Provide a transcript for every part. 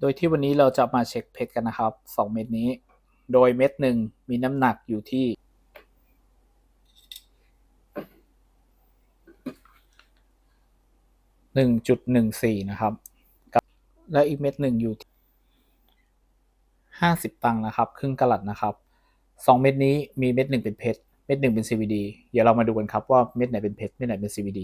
โดยที่วันนี้เราจะมาเช็คเพชรกันนะครับ 2 เม็ดนี้ โดยเม็ดหนึ่งมีน้ำหนักอยู่ที่ 1.14 นะครับ และอีกเม็ดหนึ่งอยู่ที่50 ตังค์นะครับ ครึ่งกะลัดนะครับ 2 เม็ดนี้มีเม็ดหนึ่งเป็นเพชร เม็ดหนึ่งเป็น CVD เดี๋ยวเรามาดูกันครับว่าเม็ดไหนเป็นเพชร เม็ดไหนเป็น CVD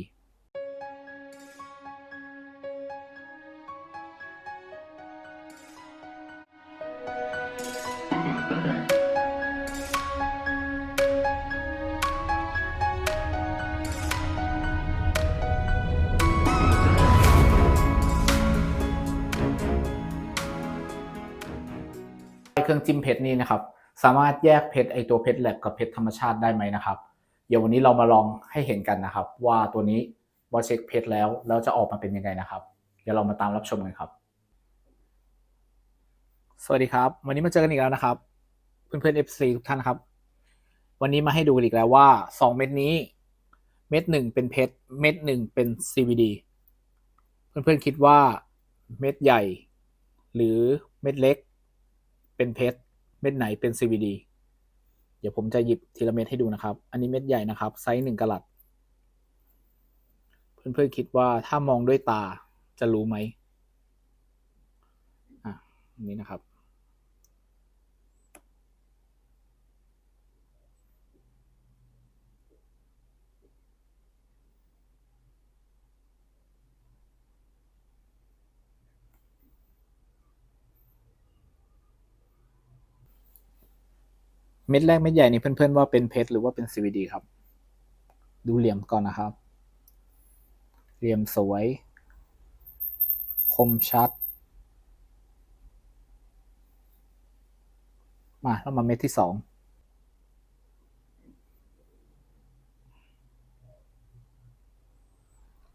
เครื่องจิ้มเพชรนี่นะครับ สามารถแยกเพชรไอตัวเพชรแลบกับเพชรธรรมชาติได้ไหมนะครับ เดี๋ยววันนี้เรามาลองให้เห็นกันนะครับ ว่าตัวนี้ว่าเช็คเพชรแล้วแล้วจะออกมาเป็นยังไงนะครับ เดี๋ยวเรามาตามรับชมกันครับ สวัสดีครับ วันนี้มาเจอกันอีกแล้วนะครับ เพื่อนๆ FC ทุกท่านครับ วันนี้มาให้ดูอีกแล้วว่า 2 เม็ดนี้ เม็ดหนึ่งเป็นเพชรเม็ดหนึ่งเป็น CVD เพื่อนๆคิดว่าเม็ดใหญ่ หรือเม็ดเล็ก เป็นเพชรเม็ดไหนเป็น CVD เดี๋ยวผมจะหยิบทีละเม็ดให้ดูนะครับ อันนี้เม็ดใหญ่นะครับ ไซส์หนึ่งกะลัด เพื่อนๆคิดว่าถ้ามองด้วยตาจะรู้ไหมอะนี่นะครับ เม็ดแรกเม็ดใหญ่นี่เพื่อนๆว่าเป็นเพชรหรือว่าเป็น CVD ครับ ดูเหลี่ยมก่อนนะครับ เหลี่ยมสวย คมชัด มาแล้วมาเม็ดที่สอง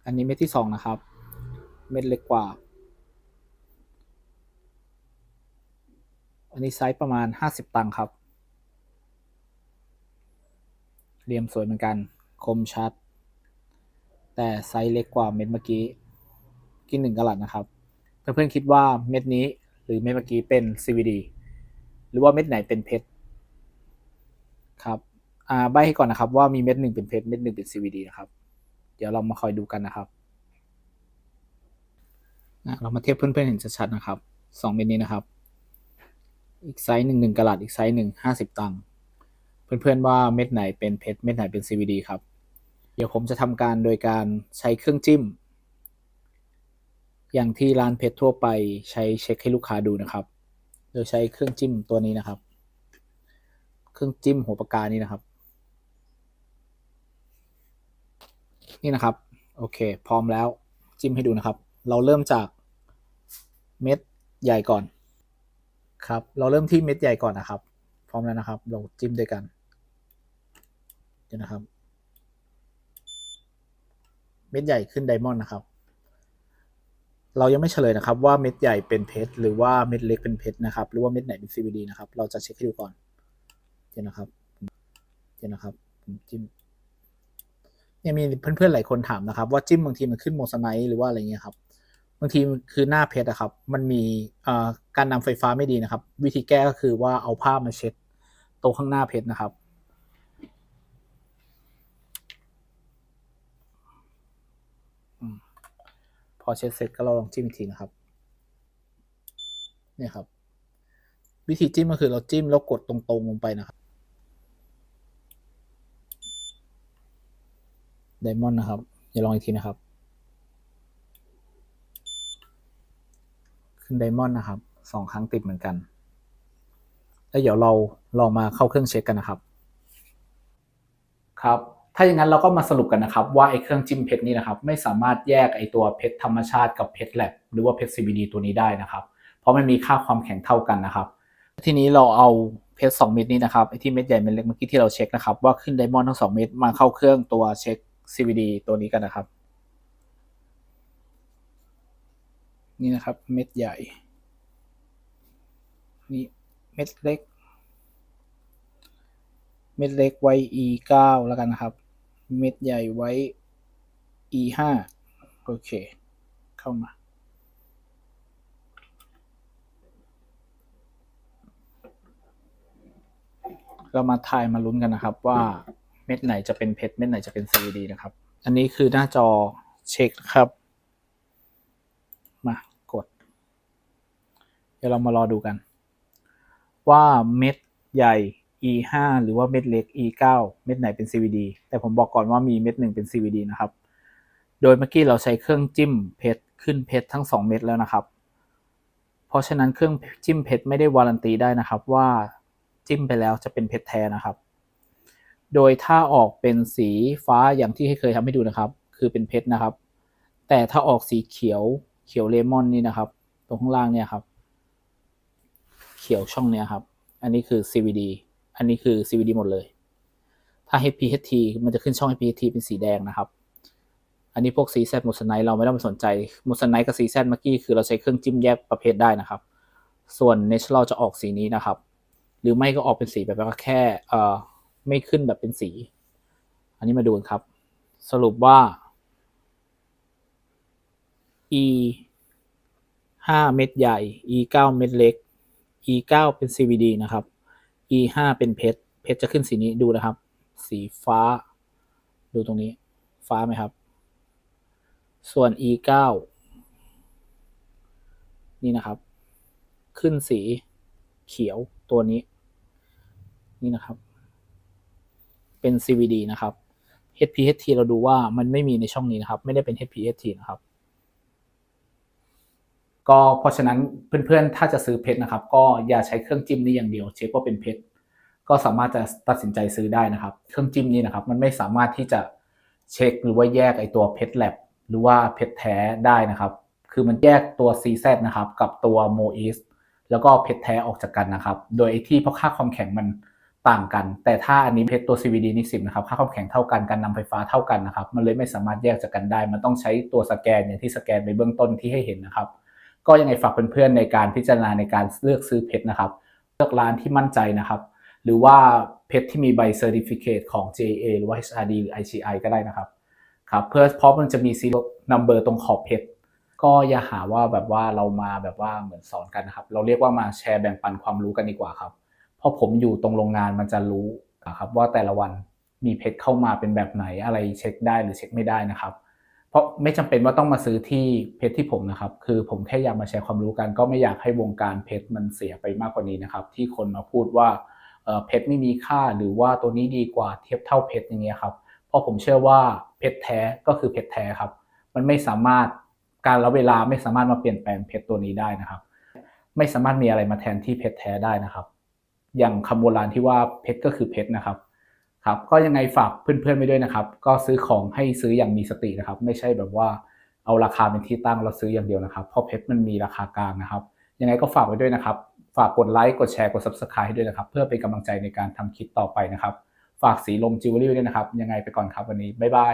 อันนี้เม็ดที่สองนะครับ เม็ดเล็กกว่า อันนี้ไซส์ประมาณห้าสิบตังค์ครับ เหลี่ยมสวยเหมือนกัน คมชัด แต่ไซส์เล็กกว่าเม็ดเมื่อกี้กินหนึ่งกะลัดนะครับ เพื่อนๆคิดว่าเม็ดนี้หรือเม็ดเมื่อกี้เป็น CVD หรือว่าเม็ดไหนเป็นเพชรครับอ่าใบให้ก่อนนะครับว่ามีเม็ดหนึ่งเป็นเพชรเม็ดหนึ่งเป็น CVD นะครับ เดี๋ยวเรามาคอยดูกันนะครับอะเรามาเทียบเพื่อนๆเห็นชัดๆนะครับสองเม็ดนี้นะครับ อีกไซส์หนึ่งหนึ่งกะลัดอีกไซส์หนึ่งห้าสิบตังค์ เพื่อนๆว่าเม็ดไหนเป็นเพชรเม็ดไหนเป็น CVD ครับ เดี๋ยวผมจะทำการโดยการใช้เครื่องจิ้ม อย่างที่ร้านเพชรทั่วไปใช้เช็คให้ลูกค้าดูนะครับ โดยใช้เครื่องจิ้มตัวนี้นะครับ เครื่องจิ้มหัวปากกานี่นะครับ นี่นะครับ โอเค พร้อมแล้วจิ้มให้ดูนะครับ เราเริ่มจากเม็ดใหญ่ก่อนครับ เราเริ่มที่เม็ดใหญ่ก่อนนะครับ พร้อมแล้วนะครับ เราจิ้มด้วยกัน นะครับ เม็ดใหญ่ขึ้นไดมอนด์นะครับ เรายังไม่เฉลยนะครับว่าเม็ดใหญ่เป็นเพชรหรือว่าเม็ดเล็กเป็นเพชรนะครับ หรือว่าเม็ดไหนเป็น CVD นะครับ เราจะเช็คให้ดูก่อนเดี๋ยวนะครับเดี๋ยวนะครับผมจิ้มเนี่ยมีเพื่อนๆหลายคนถามนะครับ ว่าจิ้มบางทีมันขึ้นโมซไนหรือว่าอะไรเงี้ยครับบางทีคือหน้าเพชรอะครับ มันมีการนำไฟฟ้าไม่ดีนะครับ วิธีแก้ก็คือว่าเอาผ้ามาเช็ดตรงข้างหน้าเพชรนะครับ พ อเช็ดเสร็จก็เราลองจิ้มอีกทีนะครับเนี่ยครับ วิธีจิ้มก็คือเราจิ้มแล้วกดตรงๆลงไปนะครับไดมอนด์นะครับอย่าลองอีกทีนะครับ ขึ้นไดมอนด์นะครับสองครั้งติดเหมือนกัน แล้วเดี๋ยวเราลองมาเข้าเครื่องเช็คกันนะครับ ครับ ถ้าอย่างนั้นเราก็มาสรุปกันนะครับว่าไอ้เครื่องจิ้มเพชรนี่นะครับไม่สามารถแยกไอ้ตัวเพชรธรรมชาติกับเพชรแลบหรือว่าเพชร CBD ตัวนี้ได้นะครับ เพราะมันมีค่าความแข็งเท่ากันนะครับ ทีนี้เราเอาเพชร2เม็ดนี้นะครับไอ้ที่เม็ดใหญ่เม็ดเล็กเมื่อกี้ที่เราเช็คนะครับว่าขึ้นไดมอนด์ทั้ง2เม็ดมาเข้าเครื่องตัวเช็ค CVD ตัวนี้กันนะครับ นี่นะครับเม็ดใหญ่นี่เม็ดเล็ก เม็ดเล็กไว้ e 9แล้วกันนะครับ เม็ดใหญ่ไว้ E5 โอเค เข้ามา เรามาทายมาลุ้นกันนะครับว่าเม็ดไหนจะเป็นเพชรเม็ดไหนจะเป็น CVD นะครับ อันนี้คือหน้าจอเช็คครับ มากด เดี๋ยวเรามารอดูกัน ว่าเม็ดใหญ่ E 5 หรือว่าเม็ดเล็ก E 9 เม็ดไหนเป็น CVD แต่ผมบอกก่อนว่ามีเม็ดหนึ่งเป็น CVD นะครับ โดยเมื่อกี้เราใช้เครื่องจิ้มเพชรขึ้นเพชรทั้ง 2 เม็ดแล้วนะครับ เพราะฉะนั้นเครื่องจิ้มเพชรไม่ได้วารันตีได้นะครับว่าจิ้มไปแล้วจะเป็นเพชรแท้นะครับ โดยถ้าออกเป็นสีฟ้าอย่างที่เคยทำให้ดูนะครับ คือเป็นเพชรนะครับ แต่ถ้าออกสีเขียวเขียวเลมอนนี่นะครับ ตรงข้างล่างเนี่ยครับ เขียวช่องเนี้ยครับ อันนี้คือ CVD อันนี้คือ CVD หมดเลย ถ้า HPHT มันจะขึ้นช่อง HPHT เป็นสีแดงนะครับ อันนี้พวก CZ โมสไนเราไม่ต้องไปสนใจโมสไนกับ CZ เมื่อกี้คือเราใช้เครื่องจิ้มแยกประเภทได้นะครับ ส่วน Natural จะออกสีนี้นะครับ หรือไม่ก็ออกเป็นสีแบบว่าแค่เอ่อไม่ขึ้นแบบเป็นสี อันนี้มาดูกันครับ สรุปว่า E 5 เม็ดใหญ่ E 9 เม็ดเล็ก E 9 เป็น CVD นะครับ E 5เป็นเพชรเพชรจะขึ้นสีนี้ดูนะครับ สีฟ้า ดูตรงนี้ ฟ้าไหมครับ ส่วน E 9นี่นะครับ ขึ้นสีเขียวตัวนี้ นี่นะครับ เป็น CVD นะครับ HPHT เราดูว่ามันไม่มีในช่องนี้นะครับ ไม่ได้เป็น HPHT นะครับ ก็เพราะฉะนั้นเพื่อนๆ ถ้าจะซื้อเพชรนะครับ ก็อย่าใช้เครื่องจิ้มนี้อย่างเดียว เช็คว่าเป็นเพชรก็สามารถจะตัดสินใจซื้อได้นะครับ เครื่องจิ้มนี้นะครับ มันไม่สามารถที่จะเช็คหรือว่าแยกไอตัวเพชรแลบหรือว่าเพชรแท้ได้นะครับ คือมันแยกตัว CZ นะครับ กับตัว m o i s แล้วก็เพชรแท้ออกจากกันนะครับ โดยไอ้ที่เพราะค่าความแข็งมันต่างกัน แต่ถ้าอันนี้เพชรตัว CVD นี่10นะครับ ค่าความแข็งเท่ากัน การนำไฟฟ้าเท่ากันนะครับ มันเลยไม่สามารถแยกจากกันได้ มันต้องใช้ตัวสแกนอย่างที่สแกนในเบื้องต้นที่ให้เห็นนะครับ ก็ยังไงฝากเพื่อนๆในการพิจารณาในการเลือกซื้อเพชรนะครับ เลือกร้านที่มั่นใจนะครับ หรือว่าเพชรที่มีใบเซอร์ติฟิเคตของ JA หรือว่า HRD หรือ ICI ก็ได้นะครับครับเพื่อเพราะมันจะมี serial number ตรงขอบเพชรก็อย่าหาว่าแบบว่าเรามาแบบว่าเหมือนสอนกันนะครับ เราเรียกว่ามาแชร์แบ่งปันความรู้กันดีกว่าครับ เพราะผมอยู่ตรงโรงงานมันจะรู้ครับว่าแต่ละวันมีเพชรเข้ามาเป็นแบบไหนอะไรเช็คได้หรือเช็คไม่ได้นะครับ เพราะไม่จำเป็นว่าต้องมาซื้อที่เพชรที่ผมนะครับ คือผมแค่อยากมาแชร์ความรู้กัน ก็ไม่อยากให้วงการเพชรมันเสียไปมากกว่านี้นะครับ ที่คนมาพูดว่าเพชรไม่มีค่าหรือว่าตัวนี้ดีกว่าเทียบเท่าเพชรอย่างเงี้ยครับ เพราะผมเชื่อว่าเพชรแท้ก็คือเพชรแท้ครับ มันไม่สามารถการละเวลาไม่สามารถมาเปลี่ยนแปลงเพชรตัวนี้ได้นะครับ ไม่สามารถมีอะไรมาแทนที่เพชรแท้ได้นะครับ อย่างคำโบราณที่ว่าเพชรก็คือเพชรนะครับ ครับก็ยังไงฝากเพื่อนๆไปด้วยนะครับ ก็ซื้อของให้ซื้ออย่างมีสตินะครับ ไม่ใช่แบบว่าเอาราคาเป็นที่ตั้งเราซื้ออย่างเดียวนะครับเพราะเพชรมันมีราคากลางนะครับ ยังไงก็ฝากไว้ด้วยนะครับ ฝากกดไลค์กดแชร์กด subscribe ให้ด้วยนะครับ เพื่อเป็นกำลังใจในการทำคลิปต่อไปนะครับ ฝากสีลมจิวเวลรี่ด้วยนะครับ ยังไงไปก่อนครับวันนี้บ๊ายบาย